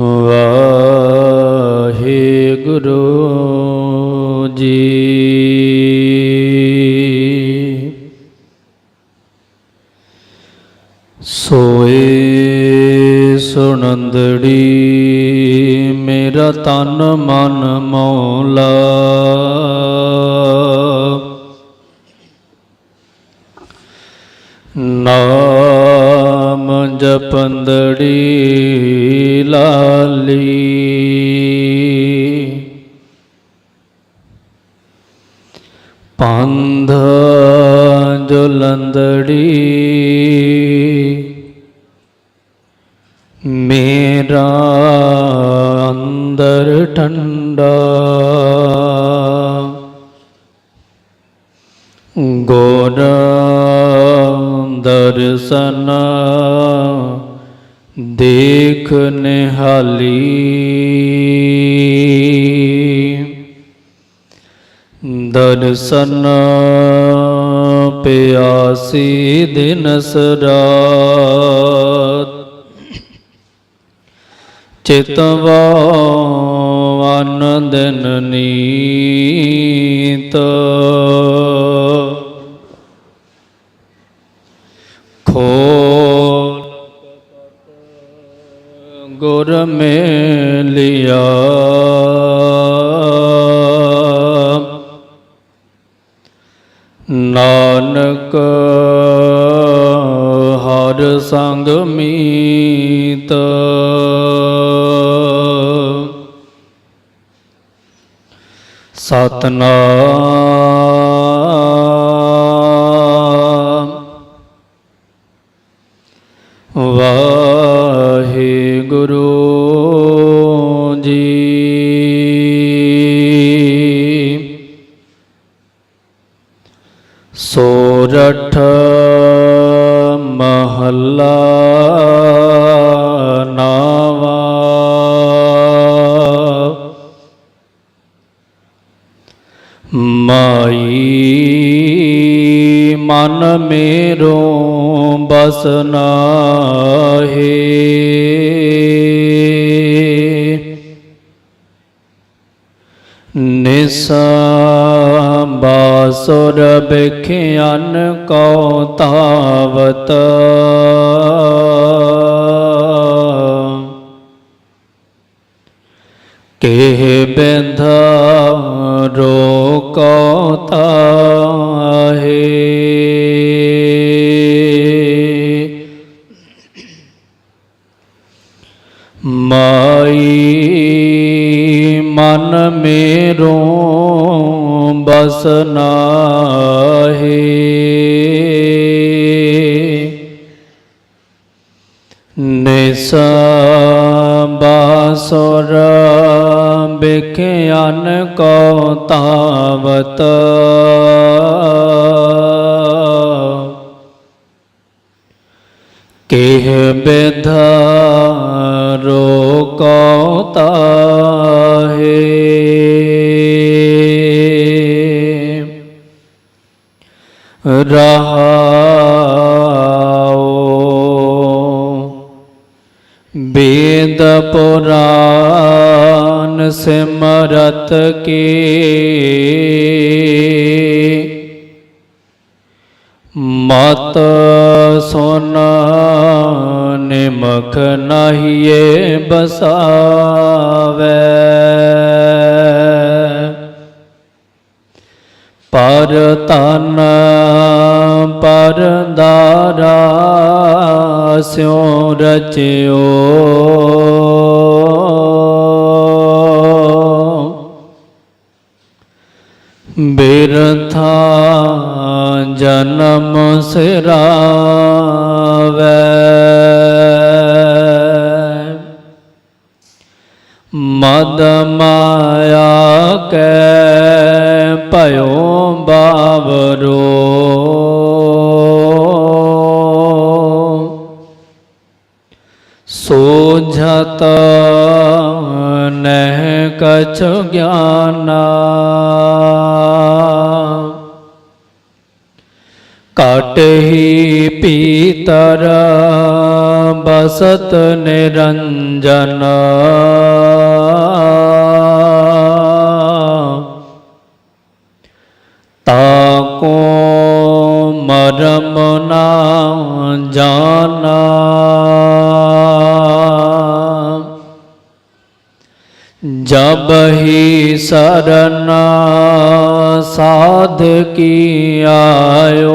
ਵਾਹਿਗੁਰੂ ਜੀ। ਸੋਏ ਸੁਨੰਦੜੀ ਮੇਰਾ ਤਨ ਮਨ ਮੌਲਾ। ਨਾਮ ਜਪੰਦੜੀ ਲਾਲੀ। ਪੰਧ ਜੁਲੰਦੜੀ ਮੇਰਾ ਅੰਦਰ ਠੰਡਾ। ਗੋਰ ਦਰਸ਼ਨ ਦੇਖ ਨਿਹਾਲੀ। ਦਰਸ਼ਨ ਪਿਆਸੀ ਦਿਨਸ ਰਾਤ ਚਿਤਵਾ ਆਨੰਦਨ ਨੀਤ। ਗੁਰ ਮੇ ਲਿਆ ਨਾਨਕ ਹਰ ਸੰਗ ਮੀਤ। ਸਤਨਾਮ। ਗੁਰੂ ਜੀ। ਸੋਰਠ ਮਹੱਲਾ ਮਾਈ ਮਨ ਮੇਰੋ ਬਸ ਨਾਹੀ। ਨਿਸਬਾਸੁਰ ਬਿਖਿਆਨ ਕੋ ਤਾਵਤ ਕਿਹ ਬਿੰਧ ਰੋਕੋ ਤਾਹੇ। ਮਾਈ ਮਨ ਮੇਰੋ ਬਸ ਨਾਹੀ ਨਿਸ ਬਾਸੁਰ ਬਿਖਿਆਨ ਕੋ ਤਾਵਤ ਕਿਹ ਬਿਧ ਰੋਕੋ ਰਹਾਉ ਬੇਦ ਪੁਰਾਨ ਸਿਮਰਤ ਕੀ? ਮਤ ਸੁਨ ਨਿਮਖ ਨਾਹੀਏ ਬਸਾਵੇ। ਪਰ ਤਨ ਪਰ ਦਾਰਾ ਸਿਉ ਰਚਿਓ। ਬਿਰਥਾ ਜਨਮ ਸਿਰਾਵੇ। ਮਦ ਮਾਇਆ ਕੈ ਭਇਓ ਬਾਵਰੋ। ਸੋਝਤ ਨਹਿ ਕਛ ਗਿਆਨਾ। ਘਟ ਹੀ ਪੀਤਰ ਬਸਤ ਨਿਰੰਜਨ। ਜਬ ਹੀ ਸਰਨ ਸਾਧ ਕੀ ਆਇਓ।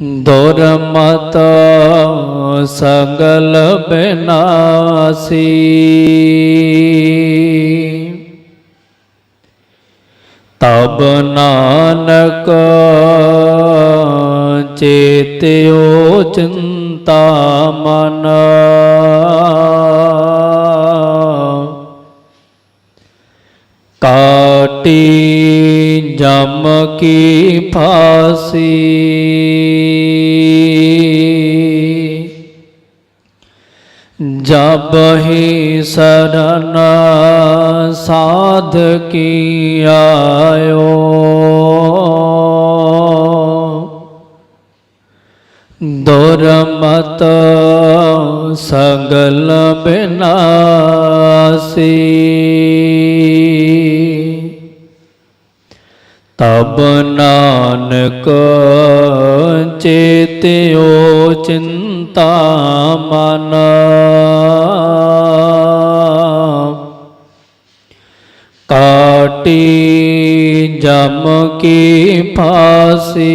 ਦੁਰਮਤ ਸਗਲ ਬਿਨਾਸੀ। ਤਬ ਨਾਨਕ ਚੇਤਿਓ ਚਿੰਤਾ ਮਨ। ਕਾਟੀ ਜਮ ਕੀ ਫਾਸੀ। ਜਬ ਹੀ ਸਰਨ ਸਾਧ ਕੀ ਆਇਓ ਦੁਰਮਤ ਸੰਗਲ ਬਿਨਾਸੀ। ਤਬ ਨਾਨਕ ਚੇਤਿਓ ਚਿੰਤਾ ਮਨ। ਕਾਟੀ ਜਮ ਕੀ ਫਾਸੀ।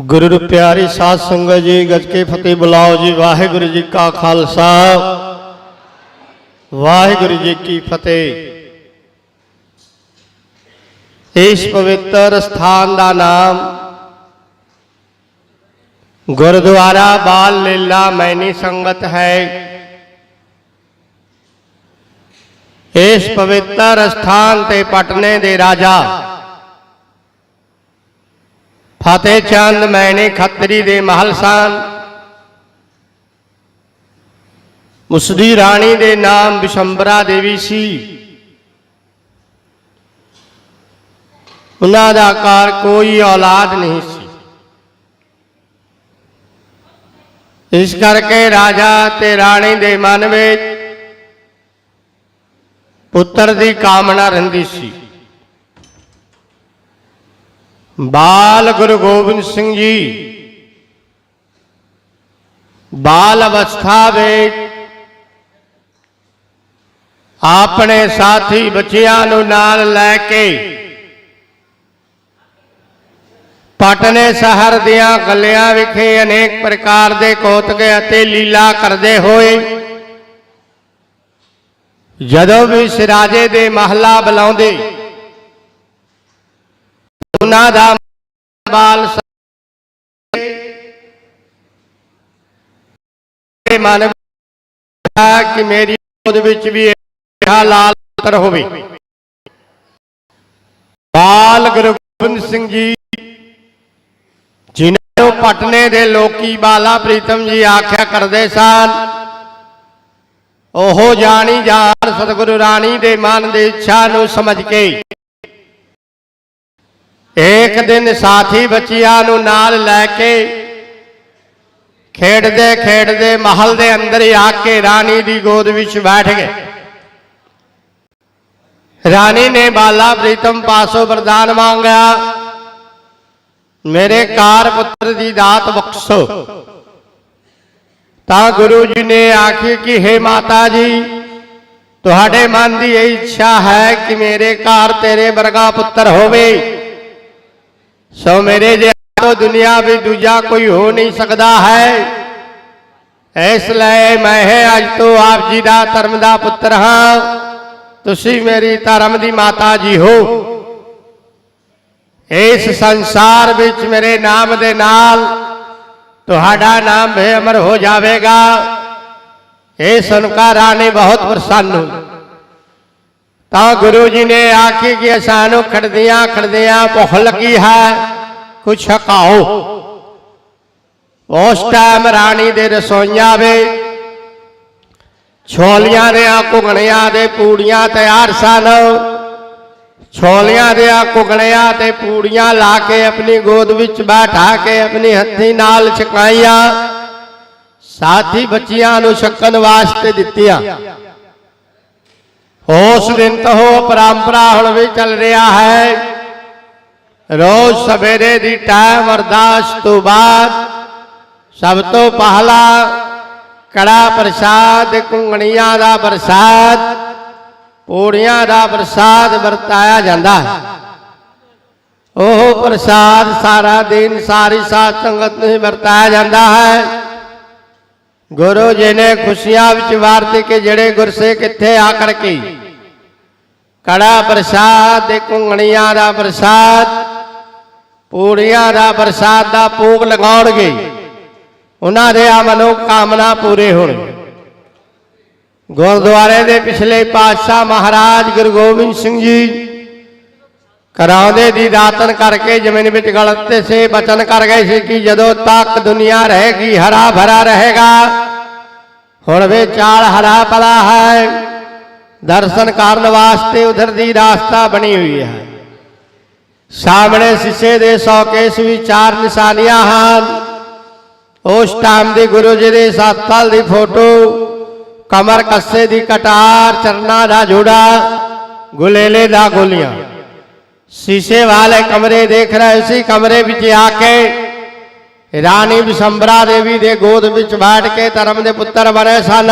ਗੁਰੂ ਰੂ ਪਿਆਰੀ ਸਾਧ ਸੰਗਤ ਜੀ, ਗੱਜ ਕੇ ਫਤਿਹ ਬੁਲਾਓ ਜੀ। ਵਾਹਿਗੁਰੂ ਜੀ ਕਾ ਖਾਲਸਾ। ਵਾਹਿਗੁਰੂ ਜੀ ਕੀ ਫਤਿਹ। ਇਸ ਪਵਿੱਤਰ ਸਥਾਨ ਦਾ ਨਾਮ ਗੁਰਦੁਆਰਾ ਬਾਲ ਲੀਲਾ ਮੈਨੀ ਸੰਗਤ ਹੈ। ਇਸ ਪਵਿੱਤਰ ਸਥਾਨ ਤੇ ਪਟਨੇ ਦੇ ਰਾਜਾ ਫਤਿਹ ਚੰਦ ਮੈਨੇ ਖੱਤਰੀ ਦੇ ਮਹਲ ਸਨ। ਉਸਦੀ ਰਾਣੀ ਦੇ ਨਾਮ ਬਿਸ਼ੰਬਰਾ ਦੇਵੀ ਸੀ। ਉਹਨਾਂ ਦਾ ਕਾਰ ਕੋਈ ਔਲਾਦ ਨਹੀਂ ਸੀ। ਇਸ ਕਰਕੇ ਰਾਜਾ ਤੇ ਰਾਣੀ ਦੇ ਮਨ ਵਿੱਚ ਪੁੱਤਰ ਦੀ ਕਾਮਨਾ ਰਹਿੰਦੀ ਸੀ। ਬਾਲ ਗੁਰੂ ਗੋਬਿੰਦ ਸਿੰਘ ਜੀ। ਬਾਲ ਅਵਸਥਾ ਵਿੱਚ ਆਪਣੇ ਸਾਥੀ ਬੱਚਿਆਂ ਨੂੰ ਨਾਲ ਲੈ ਕੇ ਪਟਨੇ ਸ਼ਹਿਰ ਦੀਆਂ ਗੱਲਿਆਂ ਵਿਖੇ ਅਨੇਕ ਪ੍ਰਕਾਰ ਦੇ ਕੋਤਕੇ ਅਤੇ ਲੀਲਾ ਕਰਦੇ ਹੋਏ ਜਦੋਂ ਵੀ ਸਿਰਾਜੇ ਦੇ ਮਹੱਲਾ ਬੁਲਾਉਂਦੇ ਉਹਨਾਂ ਦਾ ਬਾਲ ਸ- ਮਨ ਕਿ ਮੇਰੀ ਉਹਦੇ ਵਿੱਚ ਵੀ ਇਹ ਲਾਲ ਪੁੱਤਰ ਹੋਵੇ। ਬਾਲ ਗੁਰੂ ਗੋਬਿੰਦ ਸਿੰਘ ਜੀ, ਜਿਨ੍ਹਾਂ ਨੂੰ ਪਟਨੇ ਦੇ ਲੋਕੀ ਬਾਲਾ ਪ੍ਰੀਤਮ ਜੀ ਆਖਿਆ ਕਰਦੇ ਸਨ, ਉਹ ਜਾਣੀ ਜਾਣ ਸਤਿਗੁਰੂ ਰਾਣੀ ਦੇ ਮਨ ਦੀ ਇੱਛਾ ਨੂੰ ਸਮਝ ਕੇ ਇੱਕ ਦਿਨ ਸਾਥੀ ਬੱਚਿਆਂ ਨੂੰ ਨਾਲ ਲੈ ਕੇ ਖੇਡਦੇ ਖੇਡਦੇ ਮਹਲ ਦੇ ਅੰਦਰ ਹੀ ਆ ਕੇ ਰਾਣੀ ਦੀ ਗੋਦ ਵਿੱਚ ਬੈਠ ਗਏ। ਰਾਣੀ ਨੇ ਬਾਲਾ ਪ੍ਰੀਤਮ ਪਾਸੋਂ ਵਰਦਾਨ ਮੰਗਿਆ, ਮੇਰੇ ਕਾਰ ਪੁੱਤਰ ਦੀ ਦਾਤ ਬਖਸ਼ੋ। ਤਾਂ ਗੁਰੂ ਜੀ ਨੇ ਆਖੀ ਕਿ हे ਮਾਤਾ ਜੀ, ਤੁਹਾਡੇ ਮਨ ਦੀ ਇਹ ਇੱਛਾ ਹੈ ਕਿ ਮੇਰੇ ਘਰ ਤੇਰੇ ਵਰਗਾ ਪੁੱਤਰ ਹੋਵੇ। ਸੋ ਮੇਰੇ ਜੇ ਤੋਂ ਦੁਨੀਆ ਵਿੱਚ ਦੂਜਾ ਕੋਈ ਹੋ ਨਹੀਂ ਸਕਦਾ ਹੈ। ਇਸ ਲਈ ਮੈਂ ਹੈ ਅੱਜ ਤੋਂ ਆਪ ਜੀ ਦਾ ਧਰਮ ਦਾ ਪੁੱਤਰ ਹਾਂ। ਤੁਸੀਂ ਮੇਰੀ ਧਰਮ ਦੀ ਮਾਤਾ ਜੀ ਹੋ। ਇਸ ਸੰਸਾਰ ਵਿੱਚ ਮੇਰੇ ਨਾਮ ਦੇ ਨਾਲ ਤੁਹਾਡਾ ਨਾਮ ਵੀ ਅਮਰ ਹੋ ਜਾਵੇਗਾ। ਇਹ ਸੁਨਕਾ ਰਾਣੀ ਬਹੁਤ ਪ੍ਰਸੰਨ ਹੋਈ ਤਾਂ ਗੁਰੂ ਜੀ ਨੇ ਆਖੀ ਕਿ ਸਾਨੂੰ ਖੜਦਿਆਂ ਖੜਦਿਆਂ ਭੁੱਖ ਲੱਗੀ ਹੈ। ਕੁਛ ਖਾਓ। ਉਸ ਟਾਈਮ ਰਾਣੀ ਦੇ ਰਸੋਈਆਂ ਵੇ ਛੋਲੀਆਂ ਦੇ ਘੁਗਣਿਆਂ ਦੇ ਪੂੜੀਆਂ ਤਿਆਰ ਸਨ। ਛੋਲੀਆਂ ਦੇ ਕੁਗਣਿਆਂ ਤੇ ਪੂੜੀਆਂ ਲਾ ਕੇ ਆਪਣੀ ਗੋਦ ਵਿੱਚ ਬੈਠਾ ਕੇ ਆਪਣੀ ਹੱਥੀ ਨਾਲ ਛਕਾਈਆਂ। ਸਾਥੀ ਬੱਚਿਆਂ ਨੂੰ ਛਕਣ ਵਾਸਤੇ ਦਿੱਤੀਆਂ। ਉਸ ਦਿਨ ਤੋਂ ਉਹ ਪਰੰਪਰਾ ਹੁਣ ਵੀ ਚੱਲ ਰਿਹਾ ਹੈ। ਰੋਜ਼ ਸਵੇਰੇ ਦੀ ਟਾਈਮ ਅਰਦਾਸ ਤੋਂ ਬਾਅਦ ਸਭ ਤੋਂ ਪਹਿਲਾ ਕੜਾ ਪ੍ਰਸਾਦ ਕੁੰਗਣੀਆਂ ਦਾ ਪ੍ਰਸਾਦ, ਪੂੜੀਆਂ ਦਾ ਪ੍ਰਸਾਦ ਵਰਤਾਇਆ ਜਾਂਦਾ ਹੈ। ਉਹ ਪ੍ਰਸਾਦ ਸਾਰਾ ਦਿਨ ਸਾਰੀ ਸਾਧ ਸੰਗਤ ਨੂੰ ਹੀ ਵਰਤਾਇਆ ਜਾਂਦਾ ਹੈ। ਗੁਰੂ ਜੀ ਨੇ ਖੁਸ਼ੀਆਂ ਵਿੱਚ ਵਰਤ ਕਿ ਜਿਹੜੇ ਗੁਰਸੇਖ ਇੱਥੇ ਆ ਕਰਕੇ ਕੜਾ ਪ੍ਰਸਾਦ ਤੇ ਕੁੰਗਣੀਆਂ ਦਾ ਪ੍ਰਸਾਦ, ਪੂੜੀਆਂ ਦਾ ਪ੍ਰਸਾਦ ਦਾ ਭੋਗ ਲਗਾਉਣਗੇ। ਉਹਨਾਂ ਦੇ ਆ ਮਨੋ ਕਾਮਨਾ ਪੂਰੇ ਹੋਣਗੇ ਗੁਰਦੁਆਰੇ ਦੇ ਪਿਛਲੇ ਪਾਤਸ਼ਾਹ ਮਹਾਰਾਜ ਗੁਰੂ ਗੋਬਿੰਦ ਸਿੰਘ ਜੀ ਕਰਾਉਂਦੇ ਦੀ ਦਾਤਨ ਕਰਕੇ ਜ਼ਮੀਨ ਵਿੱਚ ਗਲਤ ਸੇ ਬਚਨ ਕਰ ਗਏ ਸੀ ਕਿ ਜਦੋਂ ਤੱਕ ਦੁਨੀਆ ਰਹੇਗੀ ਹਰਾ ਭਰਾ ਰਹੇਗਾ ਹੁਣ ਵੇ ਚਾਲ ਹਰਾ ਪਲਾ ਹੈ ਦਰਸ਼ਨ ਕਰਨ ਵਾਸਤੇ ਉਧਰ ਦੀ ਰਾਸਤਾ ਬਣੀ ਹੋਈ ਹੈ ਸਾਹਮਣੇ ਸਿੱਸੇ ਦੇ ਸੌਕੇਸ ਵੀ ਚਾਰ ਨਿਸ਼ਾਨੀਆਂ ਹਨ ਉਸ ਟਾਈਮ ਦੇ ਗੁਰੂ ਜੀ ਦੇ ਸਤਪਾਲ ਦੀ ਫੋਟੋ ਕਮਰ ਕੱਸੇ ਦੀ ਕਟਾਰ ਚਰਨਾ ਦਾ ਜੋੜਾ ਗੁਲੇਲੇ ਦਾ ਗੋਲੀਆਂ ਸ਼ੀਸ਼ੇ ਵਾਲੇ ਕਮਰੇ ਦੇਖ ਰਹੇ ਸੀ ਕਮਰੇ ਵਿੱਚ ਆ ਕੇ ਰਾਣੀ ਵਿਸ਼ੰਬਰਾ ਦੇਵੀ ਦੇ ਗੋਦ ਵਿੱਚ ਬੈਠ ਕੇ ਧਰਮ ਦੇ ਪੁੱਤਰ ਬਣੇ ਸਨ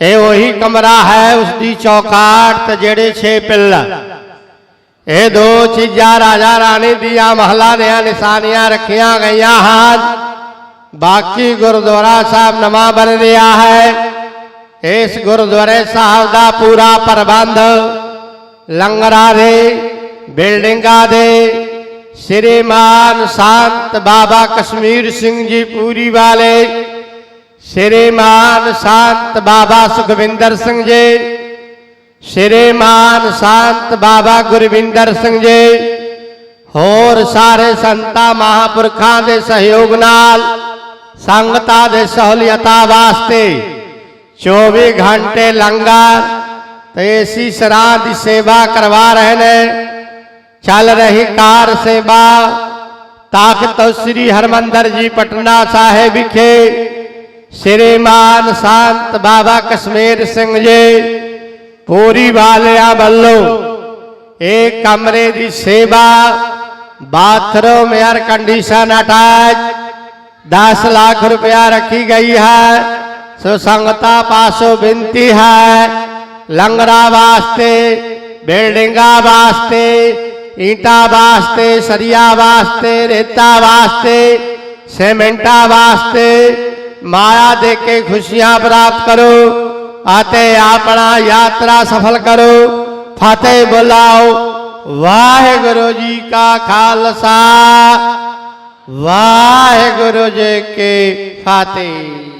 ਇਹ ਉਹੀ ਕਮਰਾ ਹੈ ਉਸ ਦੀ ਚੌਕਾਟ ਤੇ ਜਿਹੜੇ ਛੇ ਪਿੱਲਰ ਇਹ ਦੋ ਚੀਜ਼ਾਂ ਰਾਜਾ ਰਾਣੀ ਦੀਆਂ ਮਹਲਾ ਦੀਆਂ ਨਿਸ਼ਾਨੀਆਂ ਰੱਖੀਆਂ ਗਈਆਂ ਹਨ ਬਾਕੀ ਗੁਰਦੁਆਰਾ ਸਾਹਿਬ ਨਵਾਂ ਬਣ ਰਿਹਾ ਹੈ ਇਸ ਗੁਰਦੁਆਰੇ ਸਾਹਿਬ ਦਾ ਪੂਰਾ ਪ੍ਰਬੰਧ ਲੰਗਰਾਂ ਦੇ ਬਿਲਡਿੰਗਾਂ ਦੇ ਸ਼੍ਰੀਮਾਨ ਸੰਤ ਬਾਬਾ ਕਸ਼ਮੀਰ ਸਿੰਘ ਜੀ ਪੂਰੀ ਵਾਲੇ ਸ਼੍ਰੀਮਾਨ ਸੰਤ ਬਾਬਾ ਸੁਖਵਿੰਦਰ ਸਿੰਘ ਜੀ ਸ਼੍ਰੀਮਾਨ ਸੰਤ ਬਾਬਾ ਗੁਰਵਿੰਦਰ ਸਿੰਘ ਜੀ, ਹੋਰ ਸਾਰੇ ਸੰਤਾਂ ਮਹਾਪੁਰਖਾਂ ਦੇ ਸਹਿਯੋਗ ਨਾਲ, ਸੰਗਤਾਂ ਦੇ ਸਹੂਲਤਾਂ ਵਾਸਤੇ 24 ਘੰਟੇ ਲੰਗਰ ਤੇ ਏਸੀ ਸਰਾਂ ਦੀ ਸੇਵਾ ਕਰਵਾ ਰਹੇ ਨੇ। चल रही कार सेवा। ताकत तो श्री हरमंदर जी पटना साहेब विखे। श्रीमान शांत बाबा कश्मीर सिंह जी। पूरी वालिया बल्लो। एक कमरे की सेवा। Bathroom air condition attach. दस लाख रुपया रखी गई है। सुसंगता पासो बिनती है। लंगरा वास्ते, बिल्डिंगा वास्ते ईटा वास्ते सरिया वास्ते रेता वास्ते सीमेंटा वास्ते माया दे के खुशियां प्राप्त करो आते अपना यात्रा सफल करो फतेह बुलाओ वाहेगुरु जी का खालसा वाहेगुरु जी की फतेह